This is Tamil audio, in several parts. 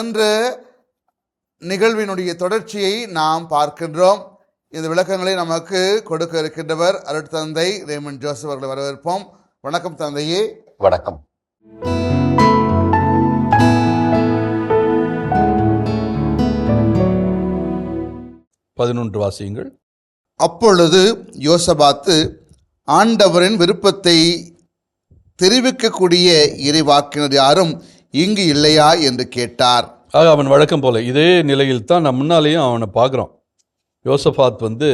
சென்ற நிகழ்வினுடைய தொடர்ச்சியை நாம் பார்க்கின்றோம். இந்த விளக்கங்களை நமக்கு கொடுக்க இருக்கின்றவர் அருட்தந்தை ரேமன் ஜோசப் அவர்களை வரவேற்போம். வணக்கம் தந்தையே. வணக்கம். பதினொன்று வாசியுங்கள். அப்பொழுது யோசபாத்து ஆண்டவரின் விருப்பத்தை தெரிவிக்கக்கூடிய இறைவாக்கினர் யாரும் இங்கு இல்லையா என்று கேட்டார். ஆக அவன் வழக்கம் போல இதே நிலையில் தான் நம்ம முன்னாலேயும் அவனை பார்க்குறோம். யோசபாத் வந்து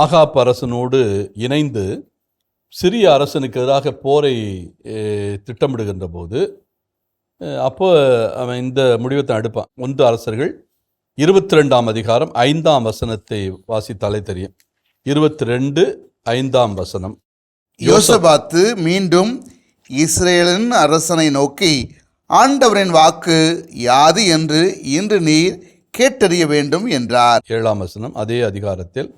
ஆகாப் அரசனோடு இணைந்து சிறிய அரசனுக்கு எதிராக போரை திட்டமிடுகின்ற போது அஹ், அப்போ அவன் இந்த முடிவை தான் எடுப்பான் ஒன்று அரசர்கள் இருபத்தி ரெண்டாம் அதிகாரம் ஐந்தாம் வசனத்தை வாசித்தாலே தெரியும் இருபத்தி ரெண்டு ஐந்தாம் வசனம். யோசபாத்து மீண்டும் இஸ்ரேலின் அரசனை நோக்கி ஆண்டவரின் வாக்கு யாது என்று இன்று நீர் கேட்டறிய வேண்டும் என்றார். ஏழாம் வசனம் அதே அதிகாரத்தில்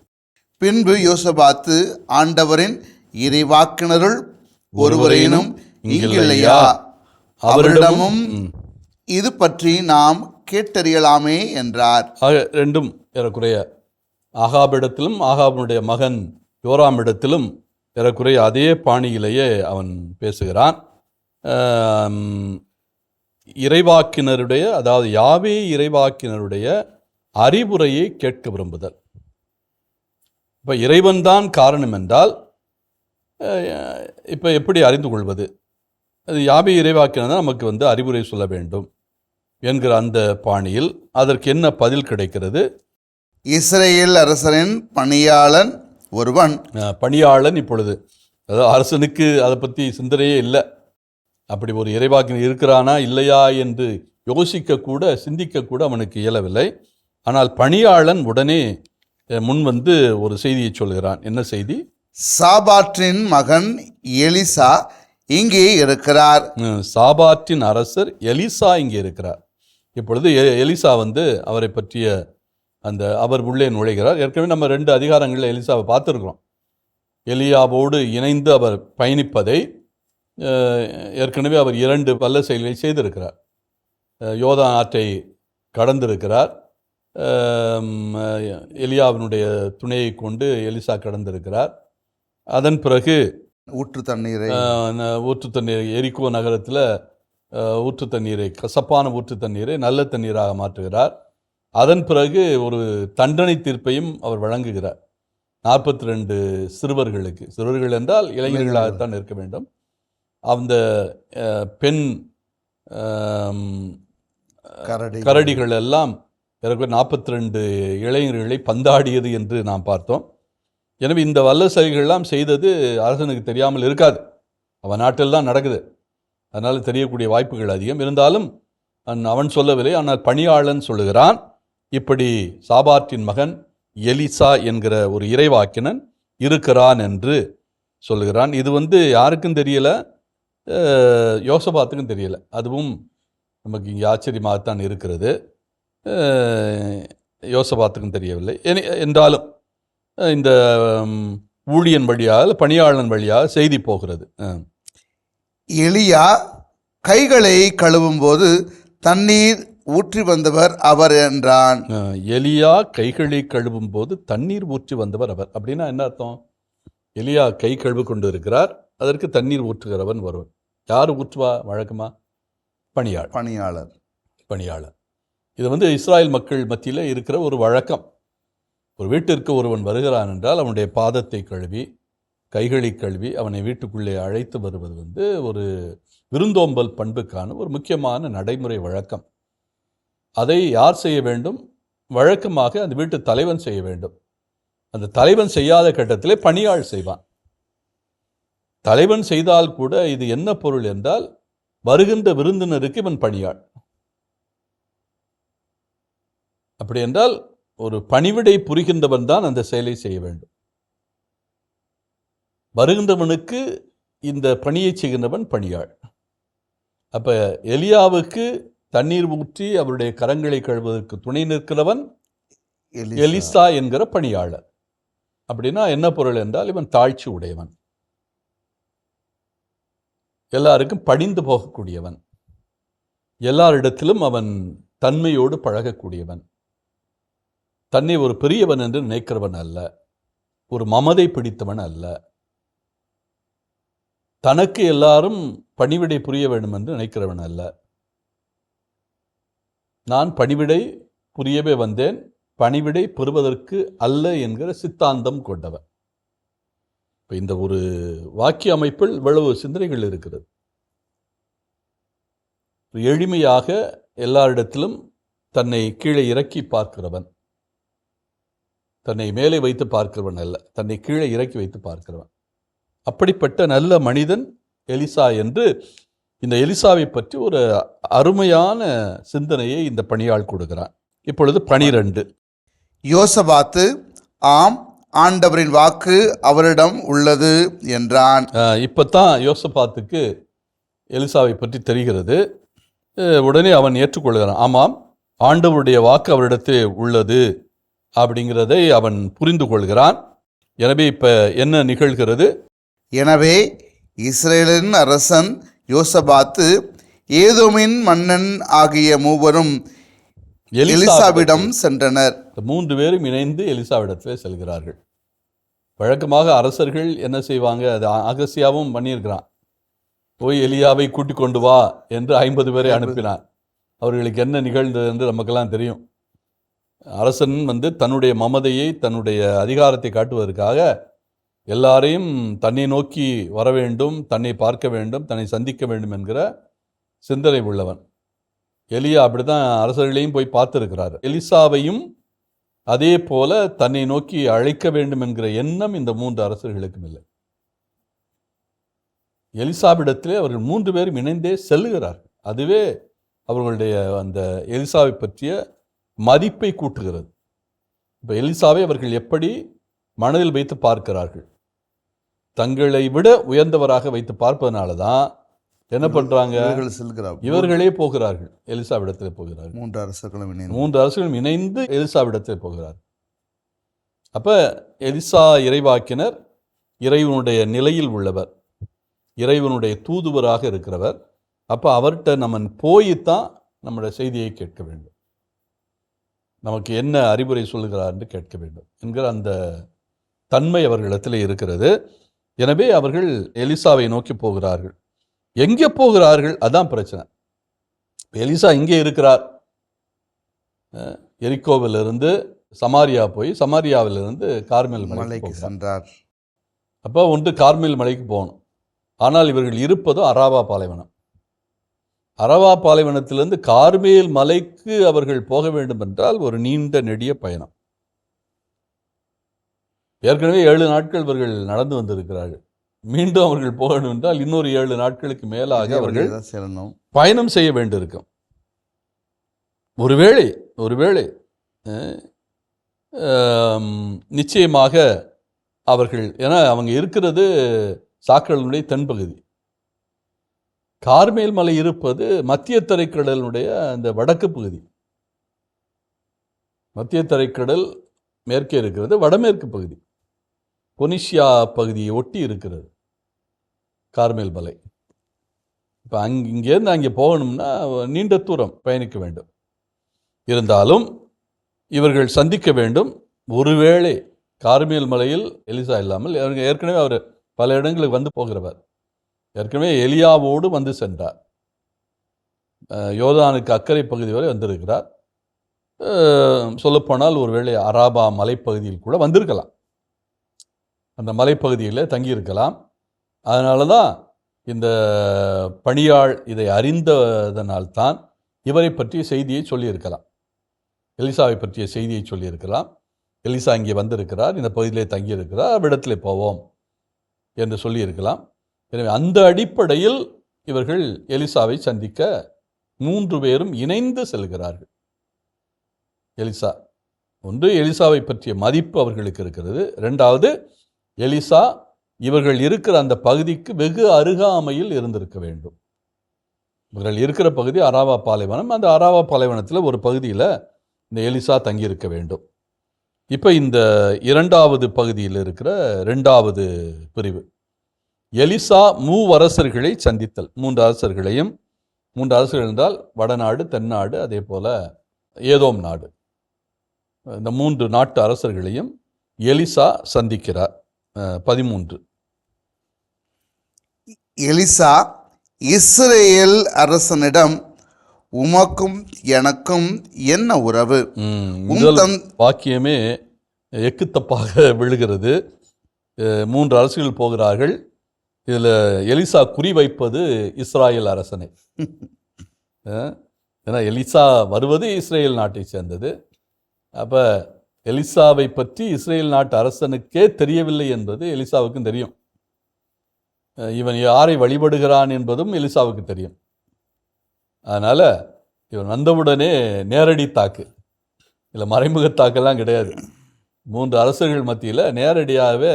பின்பு யோசபாத்து ஆண்டவரின் இறைவாக்கினருள் ஒருவரேனும் இங்கில்லையா? அவரிடமும் இது பற்றி நாம் கேட்டறியலாமே என்றார். ரெண்டும் ஏறக்குறைய ஆகாபிடத்திலும் ஆகாபனுடைய மகன் யோராமிடத்திலும் ஏறக்குறைய அதே பாணியிலேயே அவன் பேசுகிறான். இறைவாக்கினருடைய அதாவது யாவே இறைவாக்கினருடைய அறிவுரையை கேட்க விரும்புதல். இப்போ இறைவன்தான் காரணம் என்றால் இப்போ எப்படி அறிந்து கொள்வது? அது யாபி இறைவாக்கினர் தான் நமக்கு வந்து அறிவுரை சொல்ல வேண்டும் என்கிற அந்த பாணியில் அதற்கு என்ன பதில் கிடைக்கிறது? இஸ்ரேல் அரசனின் பணியாளன் ஒருவன் பணியாளன் இப்பொழுது. அதாவது அரசனுக்கு அதை பற்றி சிந்தனையே இல்லை. அப்படி ஒரு இறைவாக்கினர் இருக்கிறானா இல்லையா என்று யோசிக்கக்கூட சிந்திக்கக்கூட அவனுக்கு இயலவில்லை. ஆனால் பணியாளன் உடனே முன் வந்து ஒரு செய்தியை சொல்கிறான். என்ன செய்தி? சாபாற்றின் மகன் எலிசா இங்கே இருக்கிறார். சாபாற்றின் அரசர் எலிசா இங்கே இருக்கிறார். இப்பொழுது எலிசா வந்து அவரை பற்றிய அந்த அவர் உள்ளே நுழைகிறார். ஏற்கனவே நம்ம ரெண்டு அதிகாரங்களில் எலிசாவை பார்த்துருக்குறோம். எலியாவோடு இணைந்து அவர் பயணிப்பதை ஏற்கனவே அவர் இரண்டு வல்ல செயல்களை செய்திருக்கிறார். யோதான் ஆற்றை கடந்திருக்கிறார். எலியாவினுடைய துணையை கொண்டு எலிசா கடந்திருக்கிறார். அதன் பிறகு ஊற்று தண்ணீரை ஊற்று தண்ணீர் எரிக்கோ நகரத்தில் ஊற்று தண்ணீரை கசப்பான ஊற்று தண்ணீரை நல்ல தண்ணீராக மாற்றுகிறார். அதன் பிறகு ஒரு தண்டனை தீர்ப்பையும் அவர் வழங்குகிறார். நாற்பத்தி ரெண்டு சிறுவர்களுக்கு. சிறுவர்கள் என்றால் இளைஞர்களாகத்தான் இருக்க வேண்டும். அந்த பெண் கரடி. கரடிகள் எல்லாம் ஏறக்குறைய நாற்பத்தி ரெண்டு இளைஞர்களை பந்தாடியது என்று நாம் பார்த்தோம். எனவே இந்த வல்ல செயல்கள்லாம் செய்தது அரசனுக்கு தெரியாமல் இருக்காது. அவன் நாட்டில் தான் நடக்குது. அதனால் தெரியக்கூடிய வாய்ப்புகள் அதிகம். இருந்தாலும் அவன் அவன் சொல்லவில்லை. ஆனால் பணியாளன் சொல்லுகிறான். இப்படி சாபாற்றின் மகன் எலிசா என்கிற ஒரு இறைவாக்கினன் இருக்கிறான் என்று சொல்லுகிறான். இது வந்து யாருக்கும் தெரியல யோசபாத்துக்கும் தெரியல. அதுவும் நமக்கு இங்கே ஆச்சரியமாகத்தான் இருக்கிறது. யோசபாத்துக்கும் தெரியவில்லை. என்றாலும் இந்த ஊழியன் வழியாக பணியாளன் வழியாக செய்தி போகிறது. அஹ். எலியா கைகளை கழுவும் போது தண்ணீர் ஊற்றி வந்தவர் அவர் என்றான். எலியா கைகளை கழுவும் போது தண்ணீர் ஊற்றி வந்தவர் அவர். அப்படின்னா என்ன அர்த்தம்? எலியா கை கழுவு கொண்டு இருக்கிறார் அதற்கு தண்ணீர் ஊற்றுகிறவன் வருவன் யார் ஊற்றுவா? வழக்கமா? பணியாள் பணியாளர். பணியாளர். இது வந்து இஸ்ராயல் மக்கள் மத்தியில் இருக்கிற ஒரு வழக்கம். ஒரு வீட்டிற்கு ஒருவன் வருகிறான் என்றால் அவனுடைய பாதத்தை கழுவி கைகளை கழுவி அவனை வீட்டுக்குள்ளே அழைத்து வருவது வந்து ஒரு விருந்தோம்பல் பண்புக்கான ஒரு முக்கியமான நடைமுறை வழக்கம். அதை யார் செய்ய வேண்டும்? வழக்கமாக அந்த வீட்டு தலைவன் செய்ய வேண்டும். அந்த தலைவன் செய்யாத கட்டத்திலே பணியாள் செய்வான். தலைவன் செய்தால் கூட இது என்ன பொருள் என்றால் வருகின்ற விருந்தினருக்கு இவன் பணியாள். அப்படி என்றால் ஒரு பணிவிடை புரிகின்றவன் தான் அந்த செயலை செய்ய வேண்டும். வருகின்றவனுக்கு இந்த பணியை செய்கின்றவன் பணியாள். அப்ப எலியாவுக்கு தண்ணீர் ஊற்றி அவருடைய கரங்களை கழுவதற்கு துணை நிற்கிறவன் எலிசா. என்கிற பணியாளர். அப்படின்னா என்ன பொருள் என்றால் இவன் தாழ்ச்சி உடையவன். எல்லாருக்கும் பணிந்து போகக்கூடியவன். எல்லாரிடத்திலும் அவன் தன்மையோடு பழகக்கூடியவன். தன்னை ஒரு பெரியவன் என்று நினைக்கிறவன் அல்ல. ஒரு மமதை பிடித்தவன் அல்ல. தனக்கு எல்லாரும் பணிவிடை புரிய வேண்டும் என்று நினைக்கிறவன் அல்ல. நான் பணிவிடை புரியவே வந்தேன். பணிவிடை பெறுவதற்கு அல்ல என்கிற சித்தாந்தம் கொண்டவன். இப்போ இந்த ஒரு வாக்கிய அமைப்பில் இவ்வளவு சிந்தனைகள் இருக்கிறது. எளிமையாக எல்லாரிடத்திலும் தன்னை கீழே இறக்கி பார்க்கிறவன். தன்னை மேலே வைத்து பார்க்கிறவன் அல்ல தன்னை கீழே இறக்கி வைத்து பார்க்கிறவன். அப்படிப்பட்ட நல்ல மனிதன் எலிசா என்று இந்த எலிசாவை பற்றி ஒரு அருமையான சிந்தனையை இந்த பணியாள் கொடுக்கிறான் இப்பொழுது பனிரெண்டு. யோசபாத்து ஆம் ஆண்டவரின் வாக்கு அவரிடம் உள்ளது என்றான். இப்போ தான் யோசபாத்துக்கு எலிசாவை பற்றி தெரிகிறது. உடனே அவன் ஏற்றுக்கொள்கிறான். ஆமாம் ஆண்டவருடைய வாக்கு அவரிடத்தில் உள்ளது அப்படிங்கிறதை அவன் புரிந்து கொள்கிறான். எனவே இப்போ என்ன நிகழ்கிறது? எனவே இஸ்ரேலின் அரசன் யோசபாத்து ஏதோமின் மன்னன் ஆகிய மூவரும் எலிசாவிடம் சென்றனர். மூன்று பேரும் இணைந்து எலிசாவிடத்தில் செல்கிறார்கள். வழக்கமாக அரசர்கள் என்ன செய்வாங்க? அது அகசியாவும் பண்ணியிருக்கிறான். போய் எலியாவை கூட்டிக் கொண்டு வா என்று ஐம்பது பேரை அனுப்பினான். அவர்களுக்கு என்ன நிகழ்ந்தது என்று நமக்கெல்லாம் தெரியும். அரசன் வந்து தன்னுடைய மமதையை தன்னுடைய அதிகாரத்தை காட்டுவதற்காக எல்லாரையும் தன்னை நோக்கி வர வேண்டும் தன்னை பார்க்க வேண்டும் தன்னை சந்திக்க வேண்டும் என்கிற சிந்தனை உள்ளவன். எலியா அப்படிதான் அரசர்களையும் போய் பார்த்துருக்கிறார். எலிசாவையும் அதே போல தன்னை நோக்கி அழைக்க வேண்டும் என்கிற எண்ணம் இந்த மூன்று அரசர்களுக்கும் இல்லை. எலிசாவிடத்திலே அவர்கள் மூன்று பேரும் இணைந்தே செல்லுகிறார்கள். அதுவே அவர்களுடைய அந்த எலிசாவை பற்றிய மதிப்பை கூட்டுகிறது. இப்போ எலிசாவை அவர்கள் எப்படி மனதில் வைத்து பார்க்கிறார்கள்? தங்களை விட உயர்ந்தவராக வைத்து பார்ப்பதனால தான் என்ன பண்றாங்க? இவர்கள் செல்கிறார்கள். இவர்களே போகிறார்கள். எலிசாவிடத்தில் போகிறார்கள். மூன்று அரசர்களும் இணைந்து. மூன்று அரசுகளும் இணைந்து எலிசாவிடத்தில் போகிறார். அப்ப எலிசா இறைவாக்கினர் இறைவனுடைய நிலையில் உள்ளவர். இறைவனுடைய தூதுவராக இருக்கிறவர். அப்ப அவர்கிட்ட நம்ம போய்த்தான் நம்முடைய செய்தியை கேட்க வேண்டும். நமக்கு என்ன அறிவுரை சொல்லுகிறார் என்று கேட்க வேண்டும் என்கிற அந்த தன்மை அவர்களிடத்தில் இருக்கிறது. எனவே அவர்கள் எலிசாவை நோக்கி போகிறார்கள். எங்கே போகிறார்கள்? அதான் பிரச்சனை. எலிசா இங்கே இருக்கிறார். எரிக்கோவிலிருந்து சமாரியா போய் சமாரியாவிலிருந்து கார்மேல் மலைக்கு சென்றார். அப்போ ஒன்று கார்மேல் மலைக்கு போகணும். ஆனால் இவர்கள் இருப்பதோ அரவா பாலைவனம். அரவா பாலைவனத்திலிருந்து கார்மேல் மலைக்கு அவர்கள் போக வேண்டும் என்றால் ஒரு நீண்ட நெடிய பயணம். ஏற்கனவே ஏழு நாட்கள் இவர்கள் நடந்து வந்திருக்கிறார்கள். மீண்டும் அவர்கள் போக வேண்டும் என்றால் இன்னொரு ஏழு நாட்களுக்கு மேலாக அவர்கள் பயணம் செய்ய வேண்டியிருக்கும். ஒருவேளை ஒருவேளை நிச்சயமாக அவர்கள் ஏன்னா அவங்க இருக்கிறது சாக்கடலுடைய தென்பகுதி. கார்மேல் மலை இருப்பது மத்திய தரைக்கடலுடைய அந்த வடக்கு பகுதி. மத்திய தரைக்கடல் மேற்கே இருக்கிறது வடமேற்கு பகுதி. பொனிஷியா பகுதியை ஒட்டி இருக்கிறது. கார்மேல் மலை. இப்போ அங் இங்கேருந்து அங்கே போகணும்னா நீண்ட தூரம் பயணிக்க வேண்டும். இருந்தாலும் இவர்கள் சந்திக்க வேண்டும். ஒருவேளை கார்மேல் மலையில் எலிசா இல்லாமல் ஏற்கனவே அவர் பல இடங்களுக்கு வந்து போகிறவர். ஏற்கனவே எலியாவோடு வந்து சென்றார். யோதானுக்கு அக்கறை பகுதி வரை வந்திருக்கிறார். சொல்லப்போனால் ஒருவேளை அராபா மலைப்பகுதியில் கூட வந்திருக்கலாம். அந்த மலைப்பகுதியில் தங்கியிருக்கலாம். அதனால தான் இந்த பணியாள் இதை அறிந்ததனால்தான் இவரை பற்றிய செய்தியை சொல்லியிருக்கலாம். எலிசாவை பற்றிய செய்தியை சொல்லியிருக்கலாம். எலிசா இங்கே வந்திருக்கிறார் இந்த பகுதியிலே தங்கியிருக்கிறார் அவ்விடத்தில் போவோம் என்று சொல்லியிருக்கலாம். எனவே அந்த அடிப்படையில் இவர்கள் எலிசாவை சந்திக்க மூன்று பேரும் இணைந்து செல்கிறார்கள். எலிசா ஒன்று எலிசாவை பற்றிய மதிப்பு அவர்களுக்கு இருக்கிறது. ரெண்டாவது எலிசா இவர்கள் இருக்கிற அந்த பகுதிக்கு வெகு அருகாமையில் இருந்திருக்க வேண்டும். இவர்கள் இருக்கிற பகுதி அராவா பாலைவனம். அந்த அராவா பாலைவனத்தில் ஒரு பகுதியில் இந்த எலிசா தங்கியிருக்க வேண்டும். இப்போ இந்த இரண்டாவது பகுதியில் இருக்கிற ரெண்டாவது பிரிவு. எலிசா மூவரசர்களை சந்தித்தல். மூன்று அரசர்களையும் மூன்று அரசர்கள் என்றால் வடநாடு தென்னாடு அதே போல் ஏதோம் நாடு. இந்த மூன்று நாட்டு அரசர்களையும் எலிசா சந்திக்கிறார். பதிமூன்று. எலிசா இஸ்ரேல் அரசனிடம் உமக்கும் எனக்கும் என்ன உறவு? வாக்கியமே எக்குத்தப்பாக விழுகிறது. மூன்று அரசுகள் போகிறார்கள். இதில் எலிசா குறிவைப்பது இஸ்ராயேல் அரசனை. ஏன்னா எலிசா வருவது இஸ்ரேல் நாட்டை சேர்ந்தது. அப்போ எலிசாவை பற்றி இஸ்ரேல் நாட்டு அரசனுக்கே தெரியவில்லை என்பது எலிசாவுக்கும் தெரியும். இவன் யாரை வழிபடுகிறான் என்பதும் எலிசாவுக்கு தெரியும். அதனால் இவன் வந்தவுடனே நேரடி தாக்கு. இல்லை மறைமுக தாக்கெல்லாம் கிடையாது. மூன்று அரசர்கள் மத்தியில் நேரடியாகவே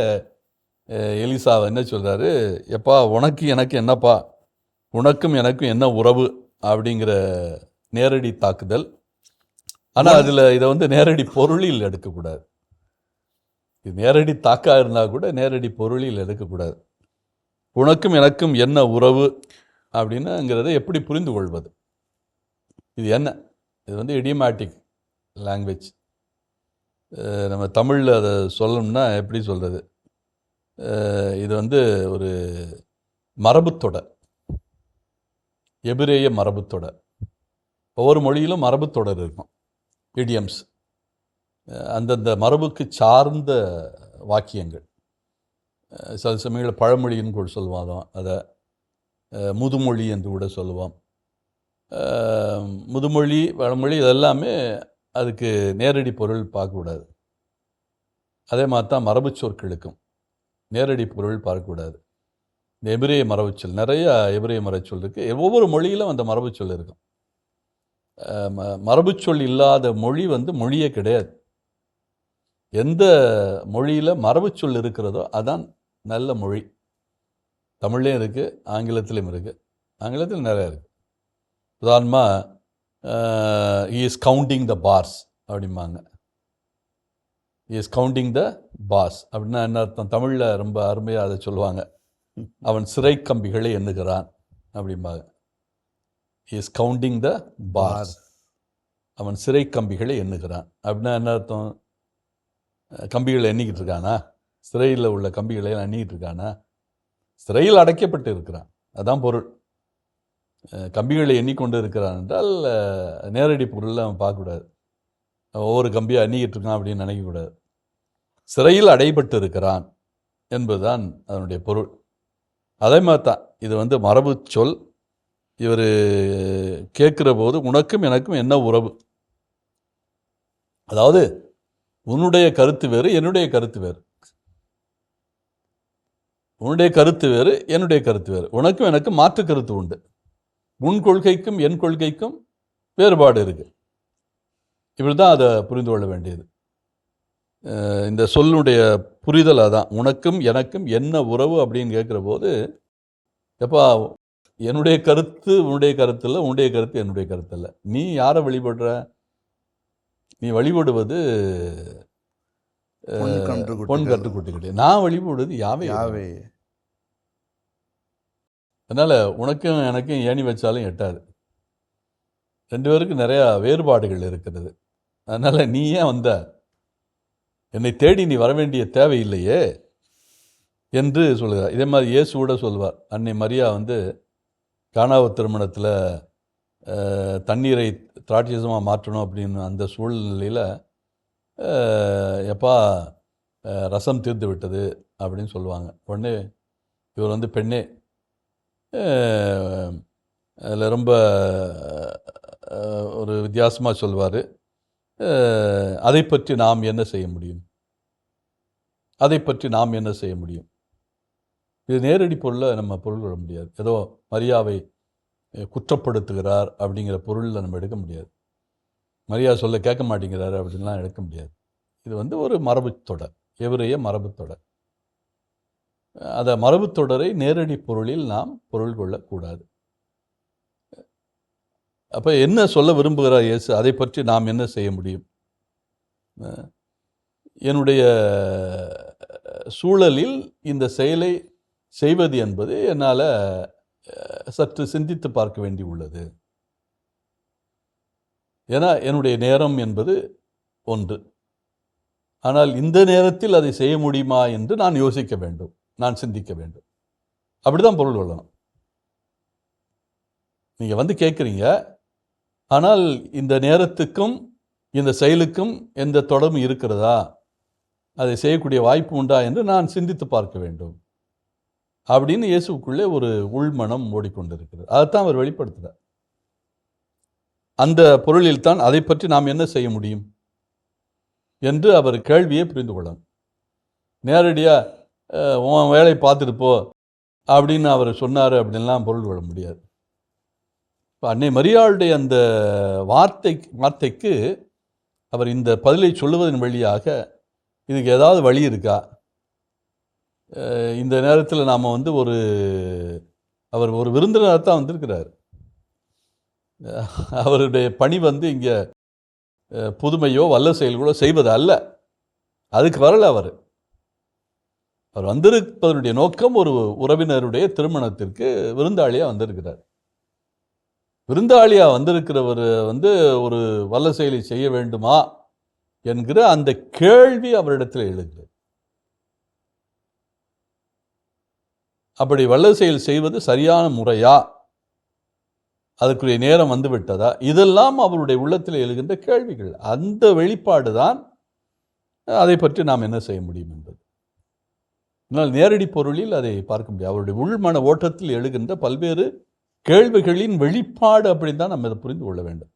எலிசாவை என்ன சொல்கிறாரு எப்பா உனக்கு எனக்கு என்னப்பா? உனக்கும் எனக்கும் என்ன உறவு? அப்படிங்கிற நேரடி தாக்குதல் ஆனால் அதில் இதை வந்து நேரடி பொருளில் எடுக்கக்கூடாது. இது நேரடி தாக்கா இருந்தால் கூட நேரடி பொருளில் எடுக்கக்கூடாது. உனக்கும் எனக்கும் என்ன உறவு அப்படின்னுங்கிறத எப்படி புரிந்து கொள்வது? இது என்ன? இது வந்து இடியமேட்டிக் லாங்குவேஜ் நம்ம தமிழில் அதை சொல்லணும்னா எப்படி சொல்கிறது இது வந்து ஒரு மரபுத்தொடர் எபிரேய மரபுத்தொடர் ஒவ்வொரு மொழியிலும் மரபுத்தொடர் இருக்கும். இடியம்ஸ் அந்தந்த மரபுக்கு சார்ந்த வாக்கியங்கள். சில சமயங்களில் பழமொழின்னு கூட சொல்லுவோம் அதை முதுமொழி என்று கூட சொல்லுவோம். முதுமொழி பழமொழி இதெல்லாமே அதுக்கு நேரடி பொருள் பார்க்கக்கூடாது. அதே மாதிரி தான் மரபு சொற்களுக்கும் நேரடி பொருள் பார்க்கக்கூடாது. இந்த எபிரேய மரபுச்சொல் நிறையா எபிரேய மரபுச்சொல் இருக்குது ஒவ்வொரு மொழியிலும் அந்த மரபுச்சொல் இருக்கும். மரபுச்சொல் இல்லாத மொழி வந்து மொழியே கிடையாது. எந்த மொழியில் மரபுச்சொல் இருக்கிறதோ அதான் நல்ல மொழி. தமிழ்லேயும் இருக்குது ஆங்கிலத்திலையும் இருக்குது ஆங்கிலத்தில் நிறையா இருக்குது உதாரணமாக இஸ் கவுண்டிங் த பார்ஸ் அப்படிம்பாங்க. இஸ் கவுண்டிங் த பாஸ் அப்படின்னா என்ன அர்த்தம்? தமிழில் ரொம்ப அருமையாக அதை சொல்லுவாங்க. அவன் சிறை கம்பிகளை எண்ணுகிறான் அப்படிம்பாங்க. இஸ் கவுண்டிங் த பாஸ் அவன் சிறை கம்பிகளை எண்ணுகிறான். அப்படின்னா என்ன அர்த்தம்? கம்பிகளை எண்ணிக்கிட்டு இருக்கானா? சிறையில் உள்ள கம்பிகளை எண்ணிக்கிட்டு இருக்கானா? சிறையில் அடைக்கப்பட்டு இருக்கிறான். அதான் பொருள். கம்பிகளை எண்ணிக்கொண்டு இருக்கிறான் என்றால் நேரடி பொருளில் அவன் பார்க்கக்கூடாது. ஒவ்வொரு கம்பியை எண்ணிக்கிட்டு இருக்கான் அப்படின்னு நினைக்கக்கூடாது. சிறையில் அடைபட்டு இருக்கிறான் என்பதுதான் அதனுடைய பொருள். அதே மாதிரி தான் இது வந்து மரபு சொல். இவர் கேட்குற போது உனக்கும் எனக்கும் என்ன உறவு? அதாவது உன்னுடைய கருத்து வேறு என்னுடைய கருத்து வேறு. உன்னுடைய கருத்து வேறு என்னுடைய கருத்து வேறு. உனக்கும் எனக்கு மாற்று கருத்து உண்டு. உன் கொள்கைக்கும் என் கொள்கைக்கும் வேறுபாடு இருக்குது இப்படி தான் அதை புரிந்து கொள்ள வேண்டியது. இந்த சொல்லுடைய புரிதல் அதான். உனக்கும் எனக்கும் என்ன உறவு அப்படின்னு கேட்குற போது எப்பா என்னுடைய கருத்து உன்னுடைய கருத்து இல்லை உன்னுடைய கருத்து என்னுடைய கருத்து இல்லை நீ யாரை வழிபடுற? நீ வழிபடுவது பொன் குட்டிகள். கற்றுக்குட்டிக்கிட்டே நான் வழிபடுவது யாவை? யாவே? அதனால் உனக்கும் எனக்கும் ஏணி வச்சாலும் எட்டாது. ரெண்டு பேருக்கும் நிறையா வேறுபாடுகள் இருக்கிறது. அதனால் நீ ஏன் வந்த? என்னை தேடி நீ வர வேண்டிய தேவையில்லையே என்று சொல்லுகிறார். இதே மாதிரி இயேசு கூட சொல்வார். அன்னை மரியா வந்து காணாவ திருமணத்தில் தண்ணீரை திராட்சசமாக மாற்றணும் அப்படின்னு அந்த சூழ்நிலையில் எப்பா ரசம் தீர்ந்து விட்டது அப்படின்னு சொல்லுவாங்க. உடனே இவர் வந்து பெண்ணே அதில் ரொம்ப ஒரு வித்தியாசமாக சொல்வார் அதை பற்றி நாம் என்ன செய்ய முடியும்? அதை பற்றி நாம் என்ன செய்ய முடியும்? இது நேரடி பொருளை நம்ம பொருள் கொள்ள முடியாது. ஏதோ மரியாவை குற்றப்படுத்துகிறார் அப்படிங்கிற பொருளில் நம்ம எடுக்க முடியாது. மரியா சொல்ல கேட்க மாட்டேங்கிறாரு அப்படின்லாம் எடுக்க முடியாது. இது வந்து ஒரு மரபு தொடர். எவரைய மரபு தொடர்? அந்த மரபு தொடரை நேரடி பொருளில் நாம் பொருள் கொள்ளக்கூடாது. அப்போ என்ன சொல்ல விரும்புகிறார் இயேசு? அதை பற்றி நாம் என்ன செய்ய முடியும்? என்னுடைய சூழலில் இந்த செயலை செய்வது என்பது என்னால் சற்று சிந்தித்து பார்க்க வேண்டி உள்ளது. ஏன்னா என்னுடைய நேரம் என்பது ஒன்று. ஆனால் இந்த நேரத்தில் அதை செய்ய முடியுமா என்று நான் யோசிக்க வேண்டும். நான் சிந்திக்க வேண்டும். அப்படிதான் பொருள் கொள்ளணும். நீங்கள் வந்து கேட்குறீங்க ஆனால் இந்த நேரத்துக்கும் இந்த செயலுக்கும் எந்த தொடர்பு இருக்கிறதா? அதை செய்யக்கூடிய வாய்ப்பு உண்டா என்று நான் சிந்தித்து பார்க்க வேண்டும். அப்படின்னு இயேசுக்குள்ளே ஒரு உள்மனம் ஓடிக்கொண்டிருக்கிறது. அதைத்தான் அவர் வெளிப்படுத்துகிறார் அந்த பொருளில் தான் அதை பற்றி நாம் என்ன செய்ய முடியும்? என்று அவர் கேள்வியை புரிந்து கொள்ளணும் நேரடியாக உன் வேலையை பார்த்துட்டு போ அப்படின்னு அவர் சொன்னார் அப்படின்லாம் பொருள் கொள்ள முடியாது. இப்போ அன்னை மரியாளுடைய அந்த வார்த்தை வார்த்தைக்கு அவர் இந்த பதிலை சொல்லுவதன் வழியாக இதுக்கு ஏதாவது வழி இருக்கா? இந்த நேரத்தில் நாம் வந்து ஒரு அவர் ஒரு விருந்தினராக தான் வந்திருக்கிறார். அவருடைய பணி வந்து இங்கே புதுமையோ வல்ல செயல்களோ செய்வது அல்ல. அதுக்கு வரல அவர். அவர் வந்திருப்பதனுடைய நோக்கம் ஒரு உறவினருடைய திருமணத்திற்கு விருந்தாளியாக வந்திருக்கிறார். விருந்தாளியாக வந்திருக்கிறவர் வந்து ஒரு வல்ல செயலை செய்ய வேண்டுமா என்கிற அந்த கேள்வி அவரிடத்தில் எழுகிறது. அப்படி வல்ல செயல் செய்வது சரியான முறையா? அதற்குரிய நேரம் வந்துவிட்டதா? இதெல்லாம் அவருடைய உள்ளத்தில் எழுகின்ற கேள்விகள். அந்த வெளிப்பாடு தான் அதை பற்றி நாம் என்ன செய்ய முடியும் என்பது. ஆனால் நேரடி பொருளில் அதை பார்க்க முடியாது. அவருடைய உள்மன ஓட்டத்தில் எழுகின்ற பல்வேறு கேள்விகளின் வெளிப்பாடு அப்படின்னு தான் நம்ம இதை புரிந்து கொள்ள வேண்டும்.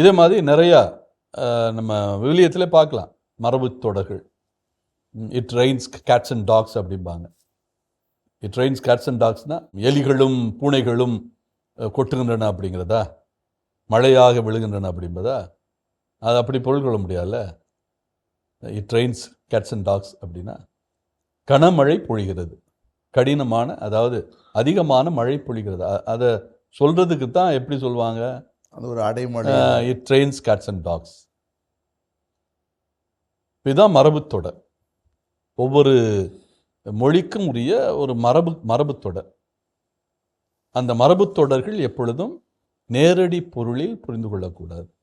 இதே மாதிரி நிறையா நம்ம விவிலியத்தில் பார்க்கலாம். மரபு தொடர்கள். It rains cats and dogs அப்படிம்பாங்க. இட் ரெயின்ஸ் கேட்ஸ் அண்ட் டாக்ஸ்னால் எலிகளும் பூனைகளும் கொட்டுகின்றன அப்படிங்கிறதா? மழையாக விழுகின்றன அப்படிஎன்பதா அது அப்படி பொருள் கொள்ள முடியாதுல்ல? It rains cats and dogs அப்படின்னா கனமழை பொழிகிறது. கடினமான அதாவது அதிகமான மழை பொழிகிறது. அதை சொல்கிறதுக்கு தான் எப்படி சொல்லுவாங்க அது ஒரு அடைமொழி. It rains cats and dogs இதுதான் மரபுத் தொடர். ஒவ்வொரு மொழிக்கும் உரிய ஒரு மரபு மரபுத் தொடர் அந்த மரபுத் தொடர்கள் எப்பொழுதும் நேரடி பொருளில் புரிந்து கொள்ளக்கூடாது.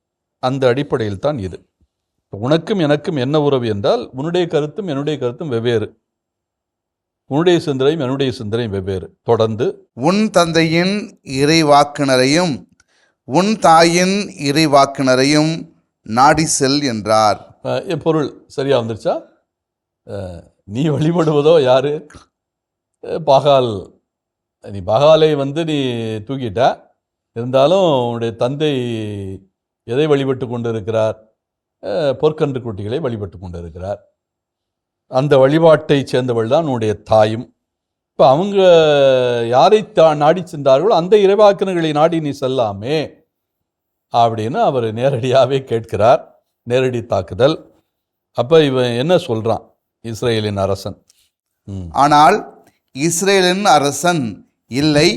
அந்த அடிப்படையில் தான் இது. உனக்கும் எனக்கும் என்ன உறவு என்றால் உன்னுடைய கருத்தும் என்னுடைய கருத்தும் வெவ்வேறு. உன்னுடைய சிந்தனையும் என்னுடைய சிந்தனையும் வெவ்வேறு. தொடர்ந்து உன் தந்தையின் இறைவாக்குனரையும் உன் தாயின் இறைவாக்குனரையும் நாடி செல் என்றார். பொருள் சரியா வந்துருச்சா? நீ வழிபடுவதோ யாரு? பகால் பாகால். நீ பகாலை வந்து நீ தூக்கிட்ட. இருந்தாலும் உன்னுடைய தந்தை எதை வழிபட்டு கொண்டு இருக்கிறார் பொற்கன்று குட்டிகளை வழிபட்டு கொண்டு இருக்கிறார் அந்த வழிபாட்டை சேர்ந்தவள் தான் உன்னுடைய தாயும். இப்போ அவங்க யாரை தா நாடி சென்றார்களோ அந்த இறைவாக்கினர்களை நாடி நீ செல்லாமே அப்படின்னு அவர் நேரடியாகவே கேட்கிறார். நேரடி தாக்குதல். அப்போ இவன் என்ன சொல்கிறான் இஸ்ரேலின் அரசன். ஆனால் இஸ்ரேலின் அரசன் இல்லை.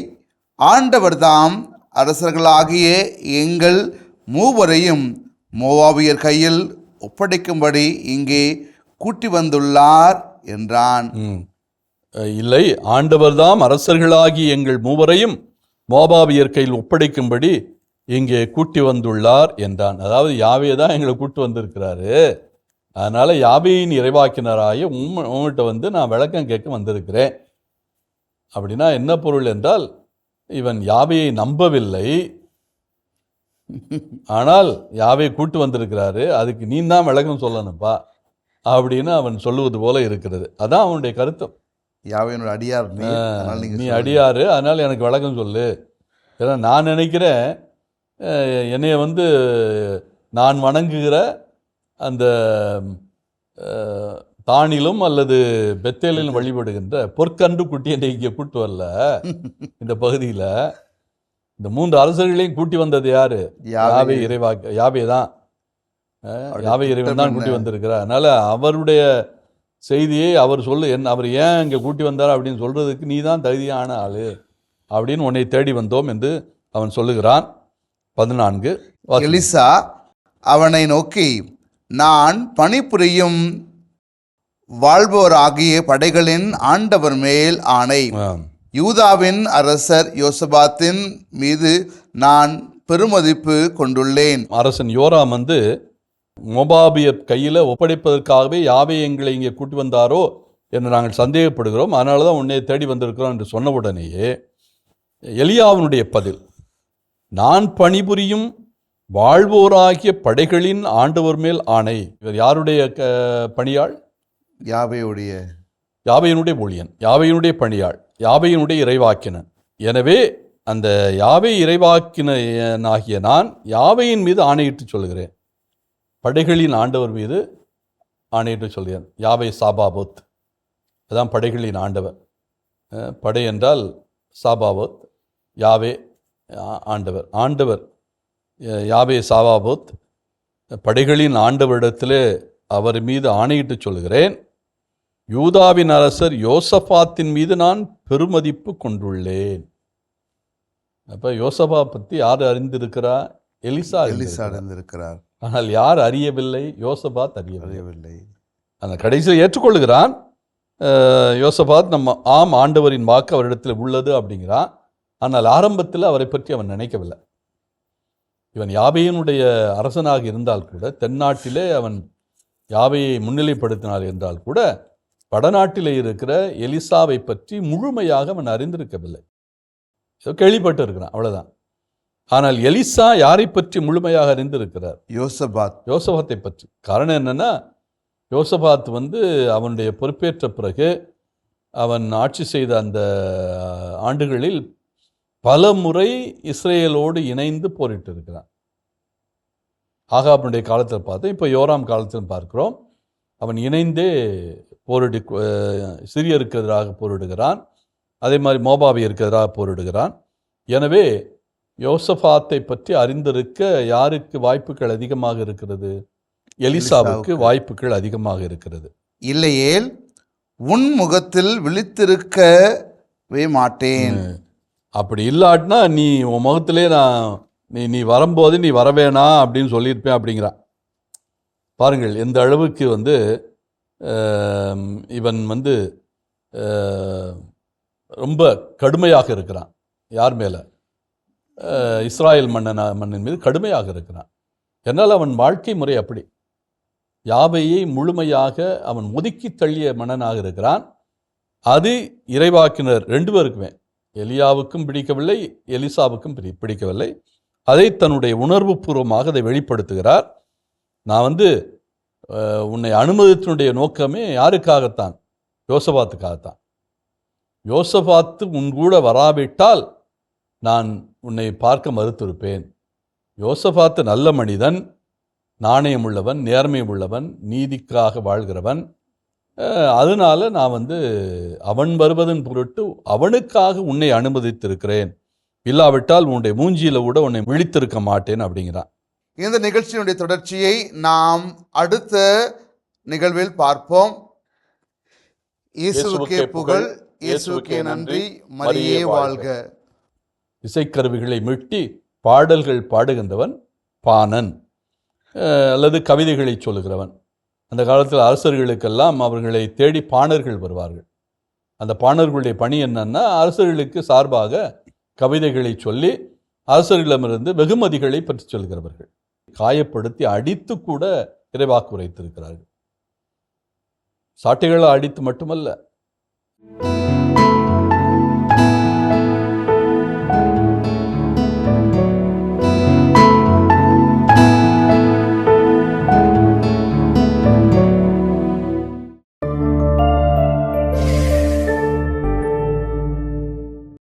ஆண்டவர்தாம் அரசர்களாகிய எங்கள் மூவரையும் மோவாபியர் கையில் ஒப்படைக்கும்படி இங்கே கூட்டி வந்துள்ளார் என்றான். இல்லை. ஆண்டவர்தாம் அரசர்களாகி எங்கள் மூவரையும் மோபாபியர் கையில் ஒப்படைக்கும்படி இங்கே கூட்டி வந்துள்ளார் என்றான். அதாவது யாவே தான் எங்களை கூட்டி வந்திருக்கிறாரு? அதனால யாவையின் இறைவாக்கினராய உம்ம உங்கள்கிட்ட வந்து நான் விளக்கம் கேட்க வந்திருக்கிறேன். அப்படின்னா என்ன பொருள் என்றால் இவன் யாவையை நம்பவில்லை. ஆனால் யாவை கூட்டு வந்திருக்கிறாரு அதுக்கு நீ தான் விளக்கம் சொல்லணும்ப்பா அப்படின்னு அவன் சொல்லுவது போல இருக்கிறது. அதான் அவனுடைய கருத்தம் யாவையினோட அடியார் நீ. அடியாரு அதனால் எனக்கு விளக்கம் சொல்லு. ஏன்னா நான் நினைக்கிறேன் என்னைய வந்து நான் வணங்குகிற அந்த தானிலும் அல்லது பெத்தேலிலும் வழிபடுகின்ற பொற்கன்று குட்டியை இங்கே கூட்டு வரல. இந்த பகுதியில் இந்த மூன்று அரசர்களையும் கூட்டி வந்தது யாரு? யாவே. இறைவா யாவே தான். யாவே இறைவன் தான் கூட்டி? வந்திருக்கிறார். அதனால அவருடைய செய்தியை அவர் சொல்லு என்ன அவர் ஏன் இங்கே கூட்டி வந்தார் அப்படின்னு சொல்றதுக்கு நீ தான் தகுதியான ஆளு அப்படின்னு உன்னை தேடி வந்தோம் என்று அவன் சொல்லுகிறான். பதினான்கு. எலிசா அவனை நோக்கி நான் பணிபுரியும் வாழ்வோராகிய படைகளின் ஆண்டவர் மேல் ஆணை. யூதாவின் அரசர் யோசபாத்தின் மீது நான் பெருமதிப்பு கொண்டுள்ளேன். அரசன் யோராம் வந்து மோபாபியர் கையில் ஒப்படைப்பதற்காகவே யாவே எங்களை இங்கே கூட்டி வந்தாரோ என்று நாங்கள் சந்தேகப்படுகிறோம். அதனால தான் உன்னை தேடி வந்திருக்கிறோம் என்று சொன்ன உடனேயே எலியாவினுடைய பதில் நான் பணிபுரியும் வாழ்வோராகிய படைகளின் ஆண்டவர் மேல் ஆணை. இவர் யாருடைய க- பணியாள்? யாவையுடைய? யாவையினுடைய ஊழியன் யாவையினுடைய பணியாள் யாவையினுடைய இறைவாக்கினன். எனவே அந்த யாவை இறைவாக்கினாகிய நான் யாவையின் மீது ஆணையிட்டு சொல்கிறேன் படைகளின் ஆண்டவர் மீது ஆணையிட்டு சொல்கிறேன் யாவை? சாபாபோத். அதான் படைகளின் ஆண்டவர். படை என்றால் சாபாபோத் யாவே ஆண்டவர். ஆண்டவர் அஹ், யாவே சாபாபோத் படைகளின் ஆண்டவரிடத்திலே அவர் மீது ஆணையிட்டு சொல்கிறேன் யூதாவின் அரசர் யோசபாத்தின் மீது நான் பெருமதிப்பு கொண்டுள்ளேன். அப்ப யோசபா பத்தி யார் அறிந்திருக்கிறா? எலிசா எலிசா அறிந்திருக்கிறார். ஆனால் யார் அறியவில்லை? யோசபாத் அறியவில்லை. அறியவில்லை. அந்த கடைசியில் ஏற்றுக்கொள்கிறான் யோசபாத் நம்ம ஆம் ஆண்டவரின் வாக்கு அவரிடத்தில் உள்ளது அப்படிங்கிறான். ஆனால் ஆரம்பத்தில் அவரை பற்றி அவன் நினைக்கவில்லை. இவன் யாவையினுடைய அரசனாக இருந்தால் கூட தென்னாட்டிலே அவன் யாவையை முன்னிலைப்படுத்தினார் என்றால் கூட வடநாட்டிலே இருக்கிற எலிசாவை பற்றி முழுமையாக அவன் அறிந்திருக்கவில்லை. ஏதோ கேள்விப்பட்டு இருக்கிறான் அவ்வளவுதான். ஆனால் எலிசா யாரை பற்றி முழுமையாக அறிந்திருக்கிறார்? யோசபாத். யோசபாத்தை பற்றி. காரணம் என்னன்னா யோசபாத் வந்து அவனுடைய பொறுப்பேற்ற பிறகு அவன் ஆட்சி செய்த அந்த ஆண்டுகளில் பல முறை இஸ்ரேலோடு இணைந்து போரிட்டு இருக்கிறான் ஆகாபனுடைய காலத்தில் பார்த்தோம் இப்போ யோராம் காலத்தில் பார்க்கிறோம். அவன் இணைந்தே போரிடு சிரியருக்கு எதிராக போரிடுகிறான். அதே மாதிரி மோபாவியருக்கு எதிராக போரிடுகிறான். எனவே யோசபாத்தை பற்றி அறிந்திருக்க யாருக்கு வாய்ப்புகள் அதிகமாக இருக்கிறது? எலிசாவுக்கு எலிசாவுக்கு. வாய்ப்புகள் அதிகமாக இருக்கிறது. இல்லையேல் உன் முகத்தில் விழித்திருக்கவே மாட்டேன். அப்படி இல்லாட்டினா நீ உன் முகத்திலே நான் நீ நீ வரும்போது நீ வரவேணா அப்படின்னு சொல்லியிருப்பேன் அப்படிங்கிறான் பாருங்கள் எந்த அளவுக்கு வந்து இவன் வந்து ரொம்ப கடுமையாக இருக்கிறான். யார் மேலே? இஸ்ராயல் மன்னன் மன்னன் மீது கடுமையாக இருக்கிறான். என்னால் அவன் வாழ்க்கை முறை அப்படி. யாவையை முழுமையாக அவன் ஒதுக்கி தள்ளிய மன்னனாக இருக்கிறான். அது இறைவாக்கினர் ரெண்டு பேருக்குமே. எலியாவுக்கும் பிடிக்கவில்லை எலிசாவுக்கும் பிடி பிடிக்கவில்லை. அதை தன்னுடைய உணர்வுபூர்வமாக அதை வெளிப்படுத்துகிறார். நான் வந்து உன்னை அனுமதித்தினுடைய நோக்கமே யாருக்காகத்தான்? யோசபாத்துக்காகத்தான். யோசபாத்து உன் கூட வராவிட்டால் நான் உன்னை பார்க்க மறுத்திருப்பேன். யோசபாத்து நல்ல மனிதன் நாணயம் உள்ளவன் நேர்மை உள்ளவன் நீதிக்காக வாழ்கிறவன் அதனால நான் வந்து அவன் வருவதன் பொருட்டு அவனுக்காக உன்னை அனுமதித்திருக்கிறேன். இல்லாவிட்டால் உன்னுடைய மூஞ்சியில கூட உன்னை விழித்திருக்க மாட்டேன் அப்படிங்கிறான். இந்த நிகழ்ச்சியினுடைய தொடர்ச்சியை நாம் அடுத்த நிகழ்வில் பார்ப்போம். இயேசுவுக்கே புகழ் இயேசுவுக்கே நன்றி மரியே வாழ்க. இசைக்கருவிகளை மீட்டி பாடல்கள் பாடுகின்றவன் பாணன் அஹ், அல்லது கவிதைகளை சொல்லுகிறவன். அந்த காலத்தில் அரசர்களுக்கெல்லாம் அவர்களை தேடி பாணர்கள் வருவார்கள். அந்த பாணர்களுடைய பணி என்னன்னா அரசர்களுக்கு சார்பாக கவிதைகளை சொல்லி அரசர்களிடமிருந்து வெகுமதிகளை பற்றி சொல்கிறவர்கள். காயப்படுத்தி அடித்து கூட இறைவாக்கு உரைத்திருக்கிறார்கள். சாட்டைகளை அடித்து மட்டுமல்ல.